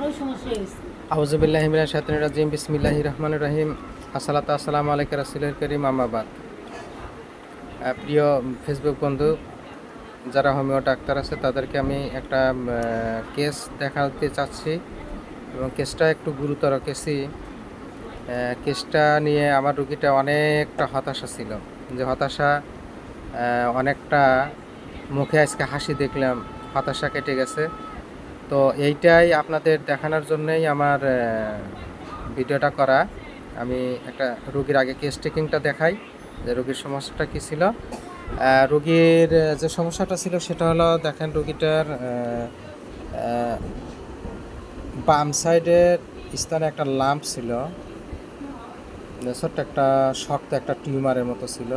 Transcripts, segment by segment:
রহমান আসসালামু করিম প্রিয় ফেসবুক বন্ধু, যারা হোমিও ডাক্তার আছে, তাদেরকে আমি একটা কেস দেখাতে চাচ্ছি। এবং কেসটা একটু গুরুতর কেসই কেসটা নিয়ে আমার রুগীটা অনেকটা হতাশা ছিল। যে হতাশা অনেকটা মুখে আজকে হাসি দেখলাম, হতাশা কেটে গেছে। তো এইটাই আপনাদের দেখানোর জন্যই আমার ভিডিওটা করা। আমি একটা রুগীর আগে কেস টেকিংটা দেখাই, যে রুগীর সমস্যাটা কী ছিল। রুগীর যে সমস্যাটা ছিল সেটা হলো, দেখেন রুগীটার বাম সাইডের স্থানে একটা লাম্প ছিল। ছোট্ট একটা, শক্ত একটা টিউমারের মতো ছিল।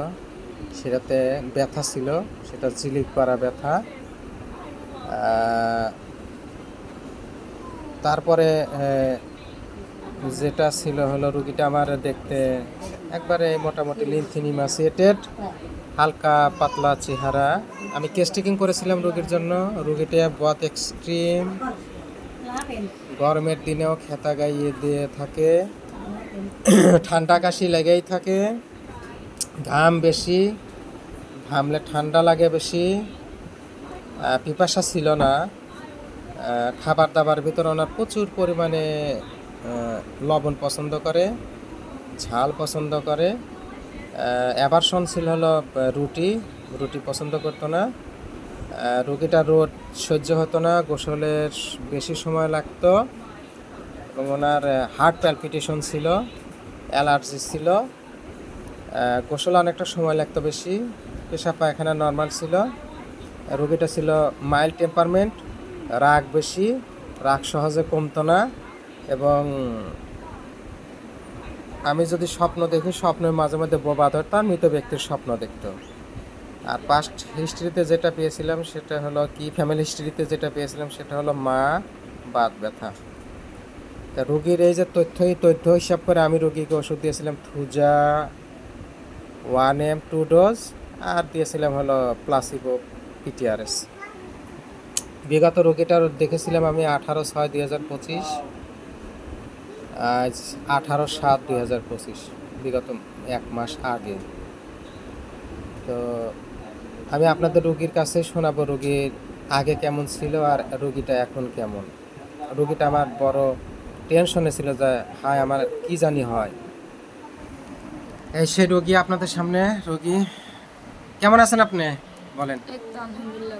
সেটাতে ব্যথা ছিল, সেটা জিলিক পাড়া ব্যথা। তারপরে যেটা ছিল হলো রুগীটা আমার দেখতে একবারে মোটামুটি লিনথিনিমাসিয়েটেড হালকা পাতলা চেহারা। আমি কেস্টিকিং করেছিলাম রুগীর জন্য। রুগীটা বত এক্সট্রিম গরমের দিনেও খেতা গাইয়ে দিয়ে থাকে। ঠান্ডা কাশি লেগেই থাকে। ঘাম বেশি, ঘামলে ঠান্ডা লাগে বেশি। পিপাসা ছিল না। খাবার দাবার ভিতরে ওনার প্রচুর পরিমাণে লবণ পছন্দ করে, ঝাল পছন্দ করে। অ্যাভারশন ছিল হলো রুটি। রুটি পছন্দ করতো না। রুগীটা রোদ সহ্য হতো না, গোসলের বেশি সময় লাগতো। এবং ওনার হার্ট প্যালপিটেশন ছিল অ্যালার্জি ছিল। গোসলে অনেকটা সময় লাগতো বেশি। পেশা পায়খানা নর্মাল ছিল। রুগীটা ছিল মাইল্ড টেম্পারমেন্ট রাগ বেশি, রাগ সহজে কমতো না এবং আমি যদি স্বপ্ন দেখি, স্বপ্নের মাঝে মধ্যে বোবা ধরতাম মৃত ব্যক্তির স্বপ্ন দেখতো। আর পাস্ট হিস্ট্রিতে যেটা পেয়েছিলাম, সেটা হলো কি? ফ্যামিলি হিস্ট্রিতে যেটা পেয়েছিলাম, সেটা হলো মা, বাত ব্যথা। তা রুগীর এই যে তথ্য এই তথ্য হিসাব করে আমি রুগীকে ওষুধ দিয়েছিলাম thuja one M two dose আর দিয়েছিলাম হলো প্লাসিবো পিটিআরএস বিগত রোগীটার দেখেছিলাম আমি আঠারো ছয় দুই হাজার পঁচিশ, আজ আঠারো সাত দুই হাজার পঁচিশ, বিগত এক মাস আগে। তো আমি আপনাদের রুগীর কাছে শোনাবো, রুগীর আগে কেমন ছিল আর রুগীটা এখন কেমন। রুগীটা আমার বড় টেনশনে ছিল যে, হায়, আমার কি জানি হয়। এই সে রোগী আপনাদের সামনে, রোগী। কেমন আছেন আপনি? বলেন। আলহামদুলিল্লাহ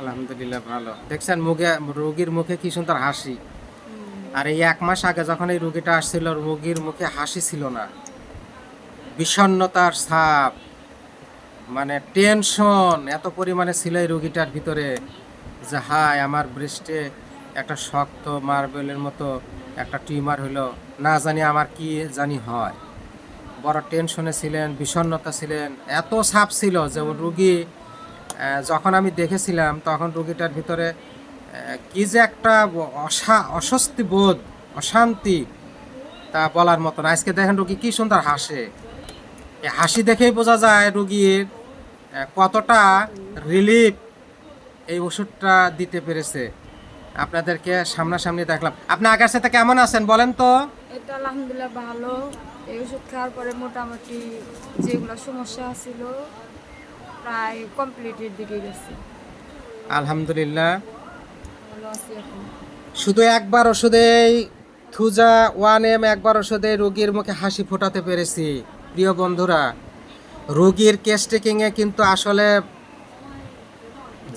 আলহামদুলিল্লাহ ভালো। দেখছেন মুখে রোগীর মুখে কি সুন্দর হাসি। আর এই এক মাস আগে যখন এই রোগীটা আসছিল রোগীর মুখে হাসি ছিল না। বিষণ্ণতার ছাপ মানে টেনশন এত পরিমাণে ছিল এই রোগীটার ভিতরে যে হায় আমার ব্রেস্টে একটা শক্ত মার্বেলের মতো একটা টিউমার হলো না জানি আমার কি জানি হয়। বড় টেনশনে ছিলেন বিষণ্ণতা ছিলেন। এত ছাপ ছিল যে ও রুগী যখন আমি দেখেছিলাম, তখন রুগীটার ভিতরে কি যে একটা অসা, অস্বস্তি বোধ, অশান্তি তা বলার মতো না। আজকে দেখেন রুগী কি সুন্দর হাসে। হাসি দেখেই বোঝা যায় রুগীর কতটা রিলিফ এই ওষুধটা দিতে পেরেছে। আপনাদেরকে সামনাসামনি দেখলাম। আপনি আগের সাথে কেমন আছেন বলেন তো? এটা আলহামদুলিল্লাহ ভালো। এই ওষুধ খাওয়ার পরে মোটামুটি যেগুলো সমস্যা ছিল প্রায় কমপ্লিটের দিকে গেছে। আলহামদুলিল্লাহ। শুধু একবার ওষুধেই থুজা ওয়ান এম একবার ওষুধে রোগীর মুখে হাসি ফোটাতে পেরেছি। প্রিয় বন্ধুরা রোগীর কেস টেকিংয়ে কিন্তু আসলে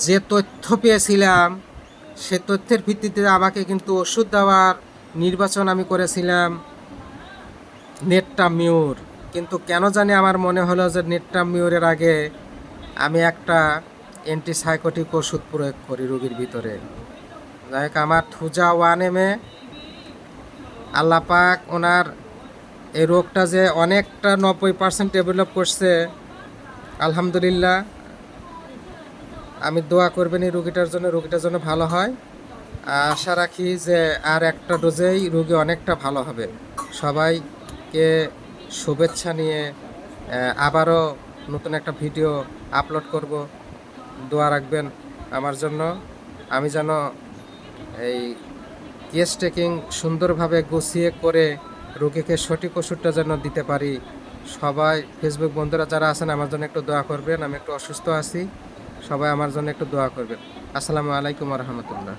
যে তথ্য পেয়েছিলাম সে তথ্যের ভিত্তিতে আমাকে কিন্তু ওষুধ দেওয়ার নির্বাচন আমি করেছিলাম নেটটা মিউর কিন্তু কেন জানি আমার মনে হলো যে নেটটা মিউরের আগে আমি একটা অ্যান্টিসাইকোটিক ওষুধ প্রয়োগ করি রোগীর ভিতরে। যাই হোক, আমার থুজা ওয়ান এমে আল্লাহ পাক ওনার এই রোগটা যে অনেকটা নব্বই পার্সেন্ট ডেভেলপ করছে, আলহামদুলিল্লাহ। আমি দোয়া করবেন এই রোগীটার জন্য রোগীটার জন্য ভালো হয়। আশা রাখি যে আর একটা ডোজেই রোগী অনেকটা ভালো হবে। সবাইকে শুভেচ্ছা নিয়ে আবারও নতুন একটা ভিডিও আপলোড করব। দোয়া রাখবেন আমার জন্য। আমি যেন এই কেস টেকিং সুন্দরভাবে গুছিয়ে করে রোগীকে সঠিক ওষুধটা যেন দিতে পারি। সবাই ফেসবুক বন্ধুরা যারা আছেন, আমার জন্য একটু দোয়া করবেন। আমি একটু অসুস্থ আছি। সবাই আমার জন্য একটু দোয়া করবেন। আসসালামু আলাইকুম রহমতুল্লাহ।